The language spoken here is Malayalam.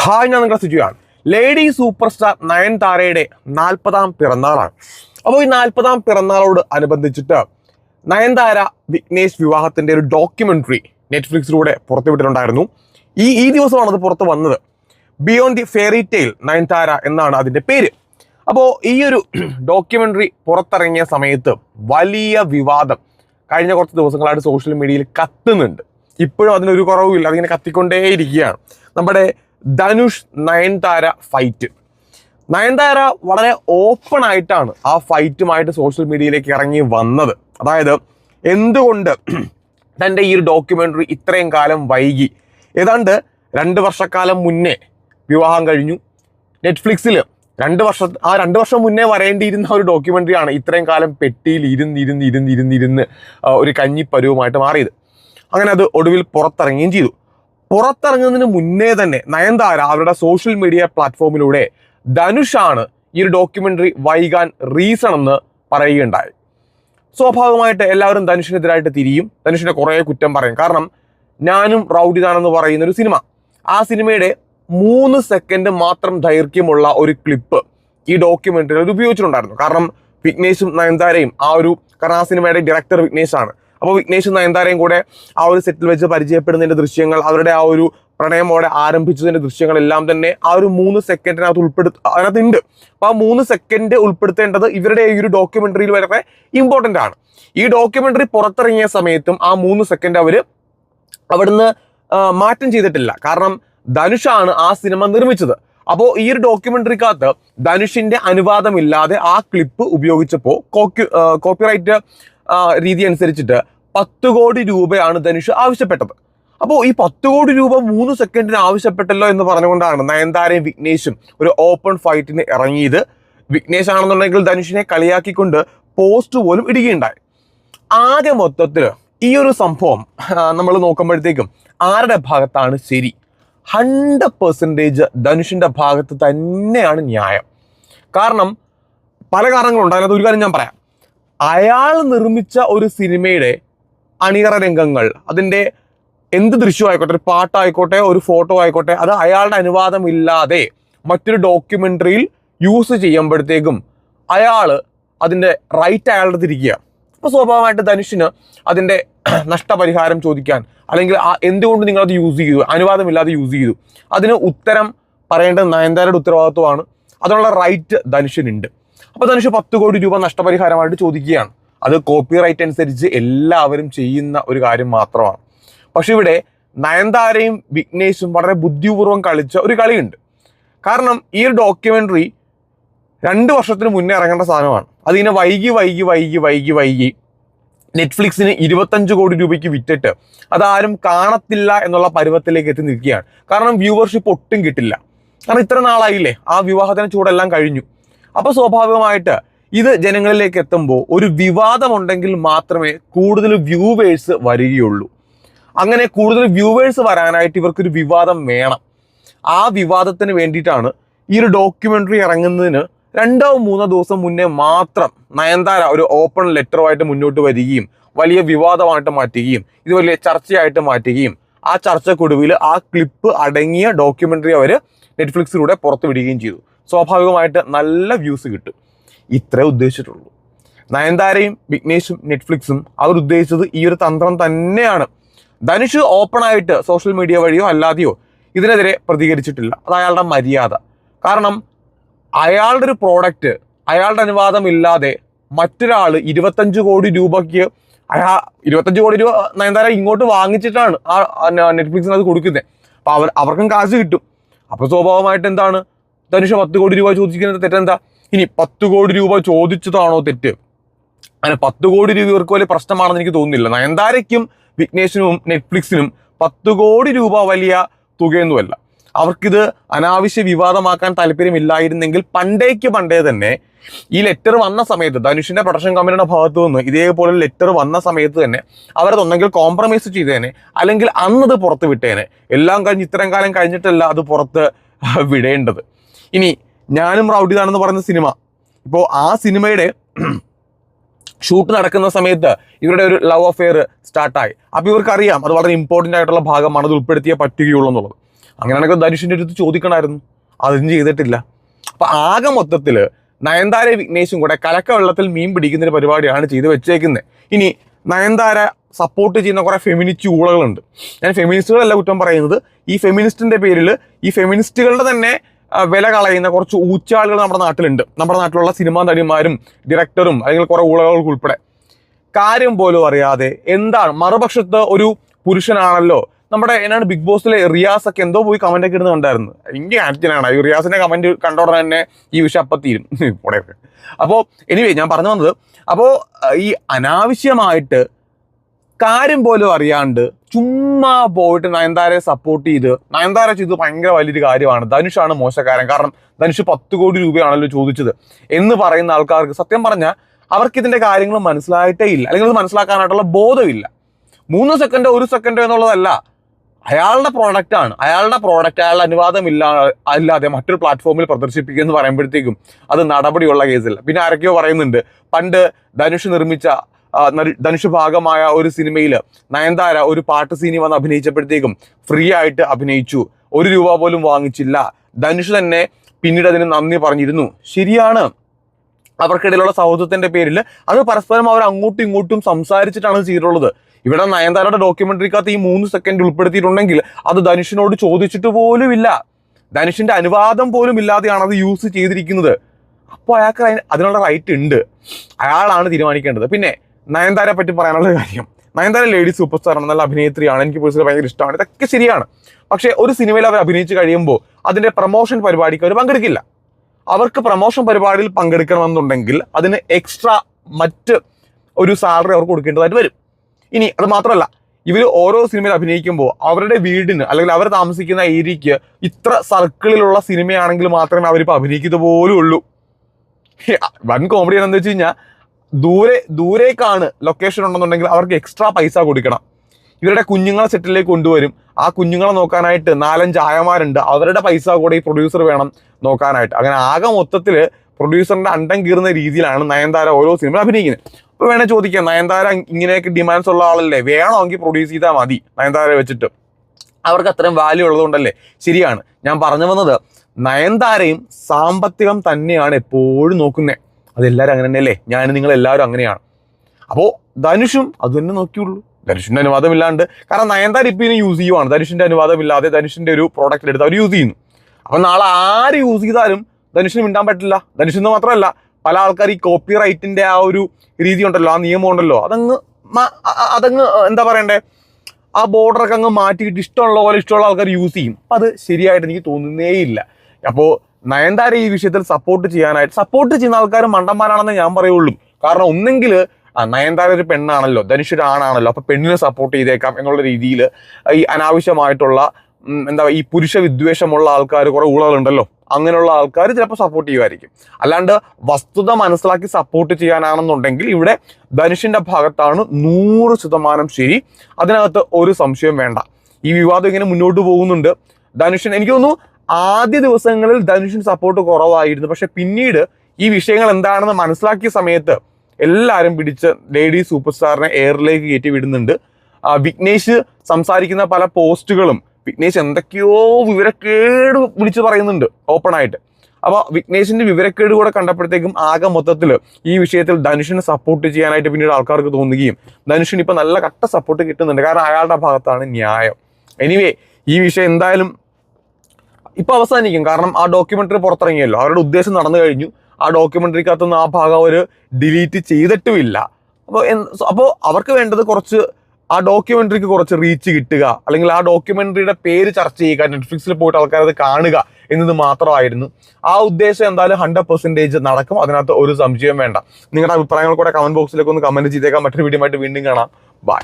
ഹായ് ഞാൻ നിങ്ങളുടെ സുജിയാണ്. ലേഡി സൂപ്പർ സ്റ്റാർ നയൻതാരയുടെ നാൽപ്പതാം പിറന്നാളാണ്. അപ്പോൾ ഈ നാൽപ്പതാം പിറന്നാളോട് അനുബന്ധിച്ചിട്ട് നയൻതാര വിഘ്നേഷ് വിവാഹത്തിന്റെ ഒരു ഡോക്യുമെന്ററി നെറ്റ്ഫ്ലിക്സിലൂടെ പുറത്തുവിട്ടിട്ടുണ്ടായിരുന്നു. ഈ ഈ ദിവസമാണ് അത് പുറത്ത് വന്നത്. Beyond the fairy tale Nayanthara എന്നാണ് അതിന്റെ പേര്. അപ്പോൾ ഈ ഒരു ഡോക്യുമെന്ററി പുറത്തിറങ്ങിയ സമയത്ത് വലിയ വിവാദം കഴിഞ്ഞ കുറച്ച് ദിവസങ്ങളായിട്ട് സോഷ്യൽ മീഡിയയിൽ കത്തുന്നുണ്ട്. ഇപ്പോഴും അതിനൊരു കുറവുമില്ല. അതിങ്ങനെ കത്തിക്കൊണ്ടേയിരിക്കുകയാണ്. നമ്മുടെ ധനുഷ് നയൻതാര ഫൈറ്റ് നയൻതാര വളരെ ഓപ്പൺ ആയിട്ടാണ് ആ ഫൈറ്റുമായിട്ട് സോഷ്യൽ മീഡിയയിലേക്ക് ഇറങ്ങി വന്നത്. അതായത് എന്തുകൊണ്ട് തന്റെ ഈ ഒരു ഡോക്യുമെന്ററി ഇത്രയും കാലം വൈകി? ഏതാണ്ട് രണ്ട് വർഷക്കാലം മുന്നേ വിവാഹം കഴിഞ്ഞു. നെറ്റ്ഫ്ലിക്സിൽ രണ്ട് വർഷ ആ രണ്ട് വർഷം മുന്നേ വരേണ്ടിയിരുന്ന ഒരു ഡോക്യുമെന്ററിയാണ് ഇത്രയും കാലം പെട്ടിയിൽ ഇരുന്ന് ഇരുന്ന് ഇരുന്ന് ഇരുന്ന് ഇരുന്ന് ആ, ഒരു കഞ്ഞിപ്പരുവുമായിട്ട് മാറിയത്. അങ്ങനെ അത് ഒടുവിൽ പുറത്തിറങ്ങുകയും ചെയ്തു. പുറത്തിറങ്ങുന്നതിന് മുന്നേ തന്നെ നയൻതാര അവരുടെ സോഷ്യൽ മീഡിയ പ്ലാറ്റ്ഫോമിലൂടെ ധനുഷാണ് ഈ ഒരു ഡോക്യുമെന്ററി വൈകാൻ റീസൺ എന്ന് പറയുകയുണ്ടായി. സ്വാഭാവികമായിട്ട് എല്ലാവരും ധനുഷിനെതിരായിട്ട് തിരിയും. ധനുഷിനെ കുറേ കുറ്റം പറയും. കാരണം ഞാനും റൗഡിതാണെന്ന് പറയുന്ന ഒരു സിനിമ. ആ സിനിമയുടെ മൂന്ന് സെക്കൻഡ് മാത്രം ദൈർഘ്യമുള്ള ഒരു ക്ലിപ്പ് ഈ ഡോക്യുമെന്ററിയിൽ ഉപയോഗിച്ചിട്ടുണ്ടായിരുന്നു. കാരണം വിഘ്നേഷും നയൻതാരയും ആ ഒരു കാരണം ആ സിനിമയുടെ ഡയറക്ടർ വിഘ്നേഷാണ്. അപ്പോൾ വിഘ്നേഷും നയൻതാരയും കൂടെ ആ ഒരു സെറ്റിൽ വെച്ച് പരിചയപ്പെടുന്നതിന്റെ ദൃശ്യങ്ങൾ അവരുടെ ആ ഒരു പ്രണയമോടെ ആരംഭിച്ചതിന്റെ ദൃശ്യങ്ങളെല്ലാം തന്നെ ആ ഒരു മൂന്ന് സെക്കൻഡിനകത്ത് ഉൾപ്പെടുത്ത അതിനകത്തുണ്ട്. അപ്പോൾ ആ മൂന്ന് സെക്കൻഡ് ഉൾപ്പെടുത്തേണ്ടത് ഇവരുടെ ഈ ഒരു ഡോക്യുമെന്ററിയിൽ വളരെ ഇമ്പോർട്ടന്റ് ആണ്. ഈ ഡോക്യുമെന്ററി പുറത്തിറങ്ങിയ സമയത്തും ആ മൂന്ന് സെക്കൻഡ് അവർ അവിടുന്ന് മാറ്റം ചെയ്തിട്ടില്ല. കാരണം ധനുഷാണ് ആ സിനിമ നിർമ്മിച്ചത്. അപ്പോൾ ഈ ഒരു ഡോക്യുമെന്ററിക്കകത്ത് ധനുഷിന്റെ അനുവാദമില്ലാതെ ആ ക്ലിപ്പ് ഉപയോഗിച്ചപ്പോൾ കോപ്പി കോപ്പിറൈറ്റ് രീതി അനുസരിച്ചിട്ട് പത്ത് കോടി രൂപയാണ് ധനുഷ് ആവശ്യപ്പെട്ടത്. അപ്പോൾ ഈ പത്ത് കോടി രൂപ മൂന്ന് സെക്കൻഡിന് ആവശ്യപ്പെട്ടല്ലോ എന്ന് പറഞ്ഞുകൊണ്ടാണ് നയൻതാരയും വിഘ്നേഷും ഒരു ഓപ്പൺ ഫൈറ്റിന് ഇറങ്ങിയത്. വിഘ്നേഷ് ആണെന്നുണ്ടെങ്കിൽ ധനുഷിനെ കളിയാക്കിക്കൊണ്ട് പോസ്റ്റ് പോലും ഇടുകയുണ്ടായി. ആകെ മൊത്തത്തിൽ ഈ ഒരു സംഭവം നമ്മൾ നോക്കുമ്പോഴത്തേക്കും ആരുടെ ഭാഗത്താണ് ശരി? ഹൺഡ്രഡ് പെർസെന്റേജ് ധനുഷിന്റെ ഭാഗത്ത് തന്നെയാണ് ന്യായം. കാരണം പല കാരണങ്ങളുണ്ട്. അതിനകത്ത് ഒരു കാര്യം ഞാൻ പറയാം. അയാൾ നിർമ്മിച്ച ഒരു സിനിമയുടെ അണിയറ രംഗങ്ങൾ അതിന്റെ എന്ത് ദൃശ്യമായിക്കോട്ടെ ഒരു പാട്ടായിക്കോട്ടെ ഒരു ഫോട്ടോ ആയിക്കോട്ടെ അത് അയാളുടെ അനുവാദം ഇല്ലാതെ മറ്റൊരു ഡോക്യുമെന്ററിയിൽ യൂസ് ചെയ്യുമ്പോഴത്തേക്കും അയാൾ അതിന്റെ റൈറ്റ് അയാളുടെ തിരിക്കുക അപ്പോൾ സ്വാഭാവികമായിട്ട് ധനുഷിന് അതിന്റെ നഷ്ടപരിഹാരം ചോദിക്കാൻ അല്ലെങ്കിൽ ആ എന്തുകൊണ്ട് നിങ്ങളത് യൂസ് ചെയ്തു അനുവാദമില്ലാതെ യൂസ് ചെയ്തു അതിന് ഉത്തരം പറയേണ്ടത് നയൻതാരയുടെ ഉത്തരവാദിത്വമാണ്. അതിനുള്ള റൈറ്റ് ധനുഷിനുണ്ട്. അപ്പോൾ ധനുഷ് പത്ത് കോടി രൂപ നഷ്ടപരിഹാരമായിട്ട് ചോദിക്കുകയാണ്. അത് കോപ്പി റൈറ്റ് അനുസരിച്ച് എല്ലാവരും ചെയ്യുന്ന ഒരു കാര്യം മാത്രമാണ്. പക്ഷെ ഇവിടെ നയൻതാരയും വിഘ്നേഷും വളരെ ബുദ്ധിപൂർവം കളിച്ച ഒരു കളിയുണ്ട്. കാരണം ഈ ഒരു ഡോക്യുമെന്ററി രണ്ട് വർഷത്തിന് മുന്നേ ഇറങ്ങേണ്ട സാധനമാണ്. അതിനെ വൈകി വൈകി വൈകി വൈകി വൈകി നെറ്റ്ഫ്ലിക്സിന് ഇരുപത്തഞ്ച് കോടി രൂപയ്ക്ക് വിറ്റിട്ട് അതാരും കാണത്തില്ല എന്നുള്ള പരുവത്തിലേക്ക് എത്തി നിൽക്കുകയാണ്. കാരണം വ്യൂവർഷിപ്പ് ഒട്ടും കിട്ടില്ല. കാരണം ഇത്ര നാളായില്ലേ? ആ വിവാഹത്തിന് ചൂടെല്ലാം കഴിഞ്ഞു. അപ്പോൾ സ്വാഭാവികമായിട്ട് ഇത് ജനങ്ങളിലേക്ക് എത്തുമ്പോൾ ഒരു വിവാദമുണ്ടെങ്കിൽ മാത്രമേ കൂടുതൽ വ്യൂവേഴ്സ് വരികയുള്ളൂ. അങ്ങനെ കൂടുതൽ വ്യൂവേഴ്സ് വരാനായിട്ട് ഇവർക്കൊരു വിവാദം വേണം. ആ വിവാദത്തിന് വേണ്ടിയിട്ടാണ് ഈ ഒരു ഡോക്യുമെന്ററി ഇറങ്ങുന്നതിന് രണ്ടോ മൂന്നോ ദിവസം മുന്നേ മാത്രം നയൻതാര ഒരു ഓപ്പൺ ലെറ്ററുമായിട്ട് മുന്നോട്ട് വരികയും വലിയ വിവാദമായിട്ട് മാറ്റുകയും ഇത് വലിയ ചർച്ചയായിട്ട് മാറ്റുകയും ആ ചർച്ചക്കൊടുവിൽ ആ ക്ലിപ്പ് അടങ്ങിയ ഡോക്യുമെന്ററി അവർ നെറ്റ്ഫ്ലിക്സിലൂടെ പുറത്തുവിടുകയും ചെയ്തു. സ്വാഭാവികമായിട്ട് നല്ല വ്യൂസ് കിട്ടും. ഇത്രേ ഉദ്ദേശിച്ചിട്ടുള്ളൂ. നയൻതാരയും വിഘ്നേഷും നെറ്റ്ഫ്ലിക്സും അവർ ഉദ്ദേശിച്ചത് ഈ ഒരു തന്ത്രം തന്നെയാണ്. ധനുഷ് ഓപ്പൺ ആയിട്ട് സോഷ്യൽ മീഡിയ വഴിയോ അല്ലാതെയോ ഇതിനെതിരെ പ്രതികരിച്ചിട്ടില്ല. അത് അയാളുടെ മര്യാദ. കാരണം അയാളുടെ ഒരു പ്രോഡക്റ്റ് അയാളുടെ അനുവാദം ഇല്ലാതെ മറ്റൊരാൾ ഇരുപത്തഞ്ച് കോടി രൂപയ്ക്ക് അയാ ഇരുപത്തഞ്ച് കോടി രൂപ നയൻതാര ഇങ്ങോട്ട് വാങ്ങിച്ചിട്ടാണ് ആ നെറ്റ്ഫ്ലിക്സിന് അത് കൊടുക്കുന്നത് അപ്പോൾ അവർ അവർക്കും കാശ് കിട്ടും. അപ്പോൾ സ്വാഭാവികമായിട്ട് എന്താണ്? ധനുഷ് പത്ത് കോടി രൂപ ചോദിക്കുന്നത് തെറ്റെന്താ? ഇനി പത്ത് കോടി രൂപ ചോദിച്ചതാണോ തെറ്റ്? അങ്ങനെ പത്ത് കോടി രൂപ ഇവർക്ക് വലിയ പ്രശ്നമാണെന്ന് എനിക്ക് തോന്നുന്നില്ല. നയൻതാരയ്ക്കും വിഘ്നേഷിനും നെറ്റ്ഫ്ലിക്സിനും പത്ത് കോടി രൂപ വലിയ തുകയൊന്നുമല്ല. അവർക്കിത് അനാവശ്യ വിവാദമാക്കാൻ താല്പര്യമില്ലായിരുന്നെങ്കിൽ പണ്ടേക്ക് പണ്ടേ തന്നെ ഈ ലെറ്റർ വന്ന സമയത്ത് ധനുഷിന്റെ പ്രൊഡക്ഷൻ കമ്പനിയുടെ ഭാഗത്തു നിന്ന് ഇതേപോലെ ലെറ്റർ വന്ന സമയത്ത് തന്നെ അവരത് ഒന്നെങ്കിൽ കോംപ്രമൈസ് ചെയ്തേനെ അല്ലെങ്കിൽ അന്നത് പുറത്ത് വിട്ടേനെ. എല്ലാം കഴിഞ്ഞ് ഇത്രയും കാലം കഴിഞ്ഞിട്ടല്ല അത് പുറത്ത് വിടേണ്ടത്. ഇനി ഞാനും റൗഡിതാണെന്ന് പറഞ്ഞ സിനിമ. ഇപ്പോൾ ആ സിനിമയുടെ ഷൂട്ട് നടക്കുന്ന സമയത്ത് ഇവരുടെ ഒരു ലവ് അഫെയർ സ്റ്റാർട്ടായി അപ്പോൾ ഇവർക്കറിയാം അത് വളരെ ഇമ്പോർട്ടന്റ് ആയിട്ടുള്ള ഭാഗമാണ് അത് ഉൾപ്പെടുത്തിയേ പറ്റുകയുള്ളൂ എന്നുള്ളത്. അങ്ങനെയാണെങ്കിൽ ധനുഷിന്റെ അടുത്ത് ചോദിക്കണമായിരുന്നു. അതും ചെയ്തിട്ടില്ല. അപ്പോൾ ആകെ മൊത്തത്തിൽ നയൻതാര വിഘ്നേഷും കൂടെ കലക്ക വെള്ളത്തിൽ മീൻ പിടിക്കുന്ന ഒരു പരിപാടിയാണ് ചെയ്ത് വെച്ചേക്കുന്നത് ഇനി നയൻതാര സപ്പോർട്ട് ചെയ്യുന്ന കുറേ ഫെമിനിസ്റ്റ് ഊളകളുണ്ട്. ഞാൻ ഫെമിനിസ്റ്റുകളല്ല കുറ്റം പറയുന്നത്. ഈ ഫെമിനിസ്റ്റിന്റെ പേരിൽ ഈ ഫെമിനിസ്റ്റുകളുടെ തന്നെ വില കളയുന്ന കുറച്ച് ഊച്ചാളുകൾ നമ്മുടെ നാട്ടിലുണ്ട്. നമ്മുടെ നാട്ടിലുള്ള സിനിമാ നടിമാരും ഡയറക്ടറും അല്ലെങ്കിൽ കുറെ ഊളകൾക്ക് ഉൾപ്പെടെ. കാര്യം പോലും അറിയാതെ എന്താണ്? മറുപക്ഷത്ത് ഒരു പുരുഷനാണല്ലോ. നമ്മുടെ എന്നാണ് ബിഗ് ബോസിലെ റിയാസ് ഒക്കെ എന്തോ പോയി കമന്റ് ഒക്കെ ഇടുന്ന കണ്ടായിരുന്നു. എനിക്ക് ആറ്റിനാണ് ഈ റിയാസിന്റെ കമന്റ് ഉടനെ തന്നെ ഈ വിഷയം അപ്പം തീരും. അപ്പോൾ എനിവേ ഞാൻ പറഞ്ഞു വന്നത് അപ്പോൾ ഈ അനാവശ്യമായിട്ട് കാര്യം പോലും അറിയാണ്ട് ചുമ്മാ പോയിട്ട് നയൻതാരയെ സപ്പോർട്ട് ചെയ്ത് നയൻതാര ചെയ്ത് ഭയങ്കര വലിയൊരു കാര്യമാണ്. ധനുഷാണ് മോശക്കാരൻ. കാരണം ധനുഷ് പത്ത് കോടി രൂപയാണല്ലോ ചോദിച്ചത് എന്ന് പറയുന്ന ആൾക്കാർക്ക് സത്യം പറഞ്ഞാൽ അവർക്ക് ഇതിന്റെ കാര്യങ്ങൾ മനസ്സിലായിട്ടേ ഇല്ല. അല്ലെങ്കിൽ അത് മനസ്സിലാക്കാനായിട്ടുള്ള ബോധമില്ല. മൂന്ന് സെക്കൻഡോ ഒരു സെക്കൻഡോ എന്നുള്ളതല്ല. അയാളുടെ പ്രോഡക്റ്റ് ആണ്. അയാളുടെ പ്രോഡക്റ്റ് അയാളുടെ അനുവാദം ഇല്ല അല്ലാതെ മറ്റൊരു പ്ലാറ്റ്ഫോമിൽ പ്രദർശിപ്പിക്കുക എന്ന് പറയുമ്പോഴത്തേക്കും അത് നടപടിയുള്ള കേസല്ല പിന്നെ ആരൊക്കെയോ പറയുന്നുണ്ട്. പണ്ട് ധനുഷ് നിർമ്മിച്ച ധനുഷ് ഭാഗമായ ഒരു സിനിമയിൽ നയൻതാര ഒരു പാട്ട് സീനി വന്ന് അഭിനയിച്ചപ്പോഴത്തേക്കും ഫ്രീ ആയിട്ട് അഭിനയിച്ചു. ഒരു രൂപ പോലും വാങ്ങിച്ചില്ല. ധനുഷ് തന്നെ പിന്നീട് അതിന് നന്ദി പറഞ്ഞിരുന്നു. ശരിയാണ്. അവർക്കിടയിലുള്ള സൗഹൃദത്തിന്റെ പേരിൽ അത് പരസ്പരം അവർ അങ്ങോട്ടും ഇങ്ങോട്ടും സംസാരിച്ചിട്ടാണ് ചെയ്തിട്ടുള്ളത്. ഇവിടെ നയൻതാരയുടെ ഡോക്യുമെന്ററിക്കകത്ത് ഈ മൂന്ന് സെക്കൻഡ് ഉൾപ്പെടുത്തിയിട്ടുണ്ടെങ്കിൽ അത് ധനുഷിനോട് ചോദിച്ചിട്ട് പോലും ഇല്ല ധനുഷിന്റെ അനുവാദം പോലും ഇല്ലാതെയാണ് അത് യൂസ് ചെയ്തിരിക്കുന്നത്. അപ്പോൾ അയാൾക്ക് അതിനുള്ള റൈറ്റ് ഉണ്ട്. അയാളാണ് തീരുമാനിക്കേണ്ടത്. പിന്നെ നയൻതാരെ പറ്റി പറയാനുള്ള കാര്യം. നയൻതാര ലേഡി സൂപ്പർ സ്റ്റാർ ആണ് നല്ല അഭിനേത്രിയാണ് എനിക്ക് പേഴ്സണലി ഭയങ്കര ഇഷ്ടമാണ് ഇതൊക്കെ ശരിയാണ്. പക്ഷേ ഒരു സിനിമയിൽ അവർ അഭിനയിച്ച് കഴിയുമ്പോൾ അതിന്റെ പ്രൊമോഷൻ പരിപാടിക്ക് അവർ പങ്കെടുക്കില്ല. അവർക്ക് പ്രൊമോഷൻ പരിപാടിയിൽ പങ്കെടുക്കണമെന്നുണ്ടെങ്കിൽ അതിന് എക്സ്ട്രാ മറ്റ് ഒരു സാലറി അവർക്ക് കൊടുക്കേണ്ടതായിട്ട് വരും. ഇനി അത് മാത്രമല്ല ഇവർ ഓരോ സിനിമയിൽ അഭിനയിക്കുമ്പോൾ അവരുടെ വീടിന് അല്ലെങ്കിൽ അവർ താമസിക്കുന്ന ഏരിയയ്ക്ക് ഇത്ര സർക്കിളിലുള്ള സിനിമയാണെങ്കിൽ മാത്രമേ അവരിപ്പോൾ അഭിനയിക്കുന്നത് പോലും ഉള്ളൂ വൻ കോമഡി എന്താണെന്ന് വെച്ച് കഴിഞ്ഞാൽ ദൂരെ ദൂരേക്കാണ് ലൊക്കേഷൻ ഉണ്ടെന്നുണ്ടെങ്കിൽ അവർക്ക് എക്സ്ട്രാ പൈസ കൊടുക്കണം. ഇവരുടെ കുഞ്ഞുങ്ങളെ സെറ്റിലേക്ക് കൊണ്ടുവരും. ആ കുഞ്ഞുങ്ങളെ നോക്കാനായിട്ട് നാലഞ്ച് ആയമാരുണ്ട്. അവരുടെ പൈസ കൂടെ ഈ പ്രൊഡ്യൂസർ വേണം നോക്കാനായിട്ട്. അങ്ങനെ ആകെ മൊത്തത്തിൽ പ്രൊഡ്യൂസറിന്റെ അണ്ടം കീറുന്ന രീതിയിലാണ് നയൻതാര ഓരോ സിനിമ അഭിനയിക്കുന്നത്. അപ്പോൾ വേണേൽ ചോദിക്കാം നയൻതാര ഇങ്ങനെയൊക്കെ ഡിമാൻഡ്സ് ഉള്ള ആളല്ലേ? വേണമെങ്കിൽ പ്രൊഡ്യൂസ് ചെയ്താൽ മതി നയൻതാര വെച്ചിട്ട്. അവർക്ക് അത്രയും വാല്യൂ ഉള്ളതുകൊണ്ടല്ലേ ശരിയാണ്. ഞാൻ പറഞ്ഞു വന്നത് നയൻതാരയും സാമ്പത്തികം തന്നെയാണ് എപ്പോഴും നോക്കുന്നത് അതെല്ലാവരും അങ്ങനെ തന്നെയല്ലേ? ഞാൻ നിങ്ങൾ എല്ലാവരും അങ്ങനെയാണ്. അപ്പോൾ ധനുഷും അത് തന്നെ നോക്കിയുള്ളൂ. ധനുഷിന്റെ അനുവാദമില്ലാണ്ട്. കാരണം നയൻതാര ഇപ്പം ഇതിന് യൂസ് ചെയ്യുവാണ്. ധനുഷിന്റെ അനുവാദമില്ലാതെ ധനുഷിന്റെ ഒരു പ്രോഡക്റ്റ് എടുത്ത് അവർ യൂസ് ചെയ്യുന്നു. അപ്പം നാളെ ആര് യൂസ് ചെയ്താലും ധനുഷിന് മിണ്ടാൻ പറ്റില്ല. ധനുഷെന്ന് മാത്രമല്ല പല ആൾക്കാർ ഈ കോപ്പി റൈറ്റിന്റെ ആ ഒരു രീതി ഉണ്ടല്ലോ ആ നിയമം ഉണ്ടല്ലോ അതങ്ങ് അതങ്ങ് എന്താ പറയണ്ടേ? ആ ബോർഡറൊക്കെ അങ്ങ് മാറ്റിയിട്ട് ഇഷ്ടമുള്ള പോലെ ഇഷ്ടമുള്ള ആൾക്കാർ യൂസ് ചെയ്യും. അത് ശരിയായിട്ട് എനിക്ക് തോന്നുന്നേയില്ല. അപ്പോൾ നയൻതാര ഈ വിഷയത്തിൽ സപ്പോർട്ട് ചെയ്യാനായിട്ട് സപ്പോർട്ട് ചെയ്യുന്ന ആൾക്കാർ മണ്ടന്മാരാണെന്ന് ഞാൻ പറയുള്ളൂ. കാരണം ഒന്നെങ്കിൽ നയൻതാര ഒരു പെണ്ണാണല്ലോ ധനുഷ് ഒരു ആണാണല്ലോ അപ്പൊ പെണ്ണിനെ സപ്പോർട്ട് ചെയ്തേക്കാം എന്നുള്ള രീതിയിൽ ഈ അനാവശ്യമായിട്ടുള്ള എന്താ ഈ പുരുഷ വിദ്വേഷമുള്ള ആൾക്കാർ കുറെ ഊളകളുണ്ടല്ലോ അങ്ങനെയുള്ള ആൾക്കാർ ചിലപ്പോൾ സപ്പോർട്ട് ചെയ്യുമായിരിക്കും. അല്ലാണ്ട് വസ്തുത മനസ്സിലാക്കി സപ്പോർട്ട് ചെയ്യാനാണെന്നുണ്ടെങ്കിൽ ഇവിടെ ധനുഷിന്റെ ഭാഗത്താണ് നൂറ് ശതമാനം ശരി. അതിനകത്ത് ഒരു സംശയം വേണ്ട. ഈ വിവാദം ഇങ്ങനെ മുന്നോട്ട് പോകുന്നുണ്ട്. ധനുഷൻ എനിക്ക് തോന്നുന്നു ആദ്യ ദിവസങ്ങളിൽ ധനുഷിന് സപ്പോർട്ട് കുറവായിരുന്നു. പക്ഷെ പിന്നീട് ഈ വിഷയങ്ങൾ എന്താണെന്ന് മനസ്സിലാക്കിയ സമയത്ത് എല്ലാവരും പിടിച്ച് ലേഡി സൂപ്പർ സ്റ്റാറിനെ എയറിലേക്ക് കയറ്റി വിടുന്നുണ്ട്. വിഘ്നേഷ് സംസാരിക്കുന്ന പല പോസ്റ്റുകളും വിഘ്നേഷ് എന്തൊക്കെയോ വിവരക്കേട് വിളിച്ചു പറയുന്നുണ്ട് ഓപ്പൺ ആയിട്ട്. അപ്പോൾ വിഘ്നേഷിന്റെ വിവരക്കേട് കൂടെ കണ്ടപ്പോഴത്തേക്കും ആകെ മൊത്തത്തിൽ ഈ വിഷയത്തിൽ ധനുഷിനെ സപ്പോർട്ട് ചെയ്യാനായിട്ട് പിന്നീട് ആൾക്കാർക്ക് തോന്നുകയും ധനുഷിന് ഇപ്പം നല്ല കട്ട സപ്പോർട്ട് കിട്ടുന്നുണ്ട്. കാരണം അയാളുടെ ഭാഗത്താണ് ന്യായം. എനിവേ ഈ വിഷയം എന്തായാലും ഇപ്പൊ അവസാനിക്കും. കാരണം ആ ഡോക്യുമെന്ററി പുറത്തിറങ്ങിയല്ലോ. അവരുടെ ഉദ്ദേശം നടന്നു കഴിഞ്ഞു. ആ ഡോക്യുമെന്ററിക്കകത്തുനിന്ന് ആ ഭാഗം അവർ ഡിലീറ്റ് ചെയ്തിട്ടുമില്ല. അപ്പോൾ അപ്പോൾ അവർക്ക് വേണ്ടത് കുറച്ച് ആ ഡോക്യുമെന്ററിക്ക് കുറച്ച് റീച്ച് കിട്ടുക. അല്ലെങ്കിൽ ആ ഡോക്യുമെന്ററിയുടെ പേര് ചർച്ച ചെയ്യുക. നെറ്റ്ഫ്ലിക്സിൽ പോയിട്ട് ആൾക്കാർ അത് കാണുക എന്നത് മാത്രമായിരുന്നു. ആ ഉദ്ദേശം എന്തായാലും ഹൺഡ്രഡ് പെർസെന്റേജ് നടക്കും. അതിനകത്ത് ഒരു സംശയം വേണ്ട. നിങ്ങളുടെ അഭിപ്രായങ്ങൾ കൂടെ കമന്റ് ബോക്സിലേക്ക് ഒന്ന് കമന്റ് ചെയ്തേക്കാം. മറ്റൊരു വീഡിയോ ആയിട്ട് വീണ്ടും കാണാം. ബൈ